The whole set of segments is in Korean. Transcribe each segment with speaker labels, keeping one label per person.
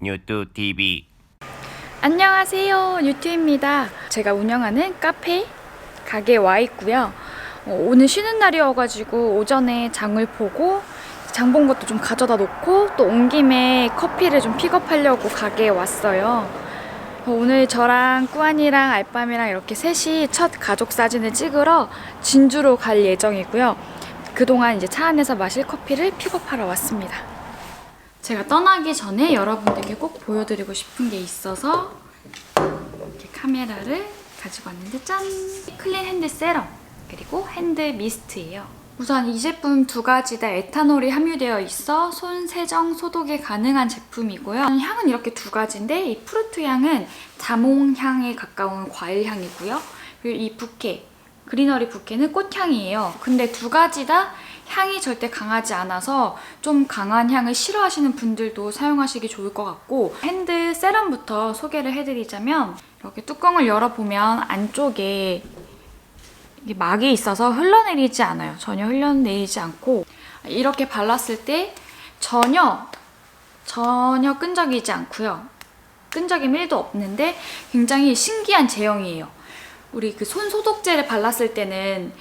Speaker 1: 뉴투 TV
Speaker 2: 안녕하세요. 유튜입니다. 제가 운영하는 카페 가게에 와 있고요. 어, 오늘 쉬는 날이어가지고 오전에 장을 보고 장 본 것도 좀 가져다 놓고 또 온 김에 커피를 좀 픽업하려고 가게에 왔어요. 어, 오늘 저랑 꾸안이랑 알밤이랑 이렇게 셋이 첫 가족 사진을 찍으러 진주로 갈 예정이고요. 그동안 이제 차 안에서 마실 커피를 픽업하러 왔습니다. 제가 떠나기 전에 여러분들께 꼭 보여드리고 싶은 게 있어서 이렇게 카메라를 가지고 왔는데 짠! 클린 핸드 세럼 그리고 핸드 미스트예요. 우선 이 제품 두 가지 다 에탄올이 함유되어 있어 손 세정 소독이 가능한 제품이고요. 향은 이렇게 두 가지인데 이 프루트 향은 자몽 향에 가까운 과일 향이고요. 그리고 이 부케 그리너리 부케는 꽃향이에요. 근데 두 가지 다 향이 절대 강하지 않아서 좀 강한 향을 싫어하시는 분들도 사용하시기 좋을 것 같고 핸드 세럼부터 소개를 해드리자면 이렇게 뚜껑을 열어보면 안쪽에 이게 막이 있어서 흘러내리지 않아요. 전혀 흘러내리지 않고 이렇게 발랐을 때 전혀 전혀 끈적이지 않고요. 끈적임 1도 없는데 굉장히 신기한 제형이에요. 우리 그 손 소독제를 발랐을 때는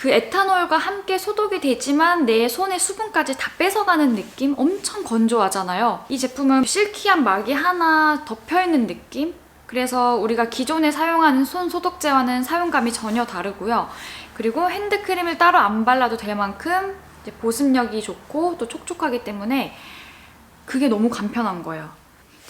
Speaker 2: 그 에탄올과 함께 소독이 되지만 내 손의 수분까지 다 뺏어가는 느낌? 엄청 건조하잖아요. 이 제품은 실키한 막이 하나 덮여있는 느낌? 그래서 우리가 기존에 사용하는 손 소독제와는 사용감이 전혀 다르고요. 그리고 핸드크림을 따로 안 발라도 될 만큼 보습력이 좋고 또 촉촉하기 때문에 그게 너무 간편한 거예요.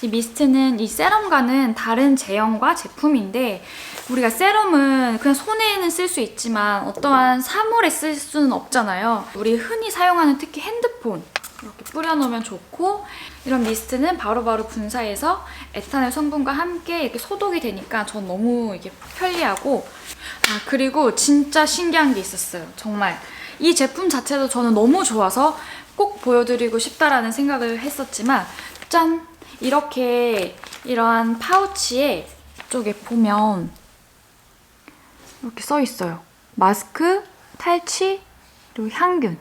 Speaker 2: 이 미스트는 이 세럼과는 다른 제형과 제품인데 우리가 세럼은 그냥 손에는 쓸 수 있지만 어떠한 사물에 쓸 수는 없잖아요. 우리 흔히 사용하는 특히 핸드폰 이렇게 뿌려놓으면 좋고 이런 미스트는 바로바로 분사해서 에탄올 성분과 함께 이렇게 소독이 되니까 전 너무 이게 편리하고 아 그리고 진짜 신기한 게 있었어요. 정말 이 제품 자체도 저는 너무 좋아서 꼭 보여드리고 싶다라는 생각을 했었지만 짠 이렇게 이러한 파우치에 쪽에 보면 이렇게 써 있어요. 마스크, 탈취, 그리고 향균.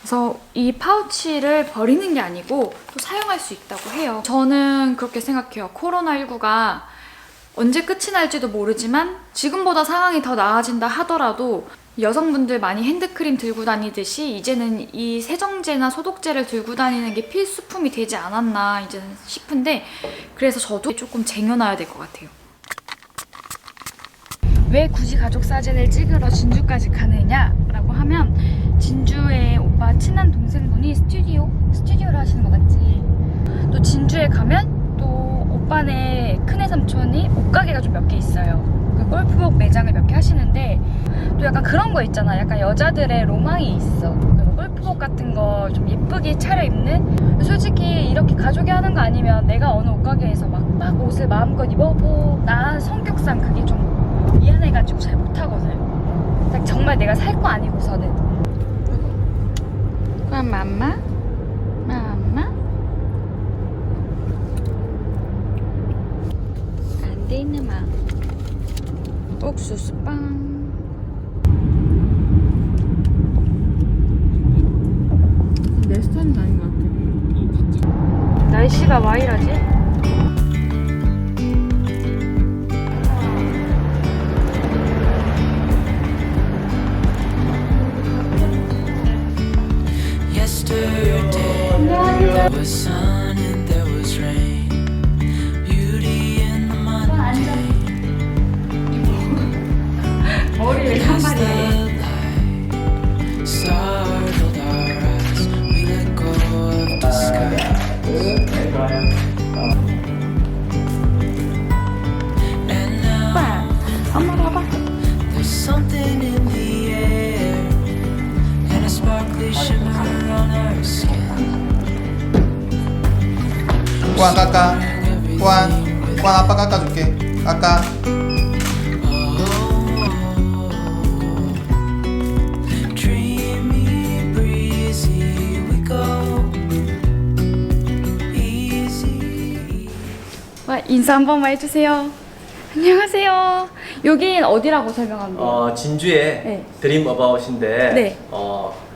Speaker 2: 그래서 이 파우치를 버리는 게 아니고 또 사용할 수 있다고 해요. 저는 그렇게 생각해요. 코로나19가 언제 끝이 날지도 모르지만 지금보다 상황이 더 나아진다 하더라도 여성분들 많이 핸드크림 들고 다니듯이 이제는 이 세정제나 소독제를 들고 다니는 게 필수품이 되지 않았나 이제 싶은데 그래서 저도 조금 쟁여놔야 될 것 같아요. 왜 굳이 가족 사진을 찍으러 진주까지 가느냐라고 하면 진주에 오빠 친한 동생분이 스튜디오 스튜디오를 하시는 거 맞지? 또 진주에 가면 또 오빠네 큰애 삼촌이 옷가게가 좀 몇 개 있어요. 그 골프복 매장을 몇 개 하시는데 또 약간 그런 거 있잖아. 약간 여자들의 로망이 있어. 골프복 같은 거 좀 예쁘게 차려입는. 솔직히 이렇게 가족이 하는 거 아니면 내가 어느 옷가게에서 막, 막 옷을 마음껏 입어보. 나 성격상 그게 좀 미안해가지고 잘 못하거든. 딱 정말 내가 살 거 아니고서는. 그럼? 맘마? 안 돼 있는 마. 옥수수 빵.
Speaker 3: 내 스타일은 아닌 것 같아.
Speaker 2: 날씨가 와 이러지?
Speaker 4: Yesterday was
Speaker 5: 꾸안 깎아 꾸안 아빠 깎아줄게 깎아.
Speaker 2: 와, 인사 한 번만 해주세요. 안녕하세요. 여긴 어디라고 설명하면 돼요?
Speaker 6: 어, 진주의
Speaker 2: 네.
Speaker 6: 드림 어바웃인데
Speaker 2: 네.
Speaker 6: 어,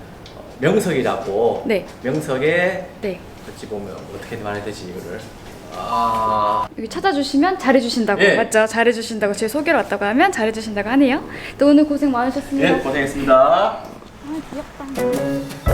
Speaker 6: 명석이라고
Speaker 2: 네.
Speaker 6: 명석의
Speaker 2: 네.
Speaker 1: 어찌 보면 어떻게 말해야 되지 이거를 아
Speaker 2: 여기 찾아주시면 잘해주신다고
Speaker 1: 예.
Speaker 2: 맞죠? 잘해주신다고 제 소개로 왔다고 하면 잘해주신다고 하네요. 또 오늘 고생 많으셨습니다.
Speaker 1: 예, 고생했습니다
Speaker 2: 아 귀엽다.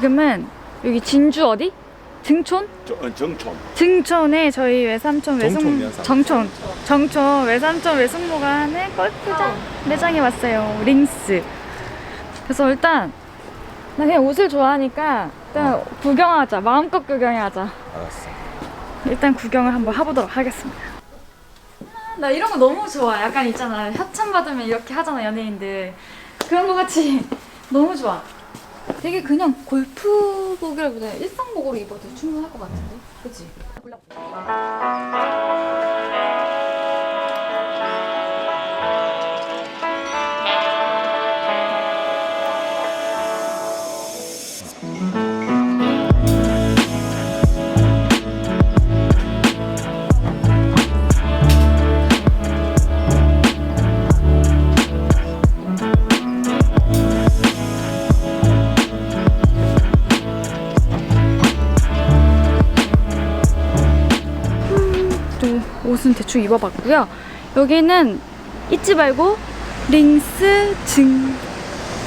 Speaker 2: 지금은 여기 진주 어디? 등촌?
Speaker 1: 정촌.
Speaker 2: 등촌에 저희 외삼촌 외숙
Speaker 1: 정촌.
Speaker 2: 정촌. 정촌 외삼촌 외숙모가 하는 골프장 매장에 왔어요. 링스. 그래서 일단 나 그냥 옷을 좋아하니까 일단 구경하자. 마음껏 구경하자.
Speaker 1: 알았어.
Speaker 2: 일단 구경을 한번 해보도록 하겠습니다. 나 이런 거 너무 좋아. 약간 있잖아. 협찬 받으면 이렇게 하잖아 연예인들. 그런 거 같이 너무 좋아 되게 그냥 골프복이라보다 일상복으로 입어도 충분할 것 같은데 그치? 대충 입어봤고요. 여기는 잊지 말고 링스 증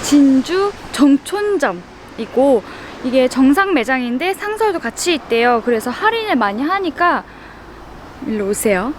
Speaker 2: 진주 정촌점이고 이게 정상 매장인데 상설도 같이 있대요. 그래서 할인을 많이 하니까 일로 오세요.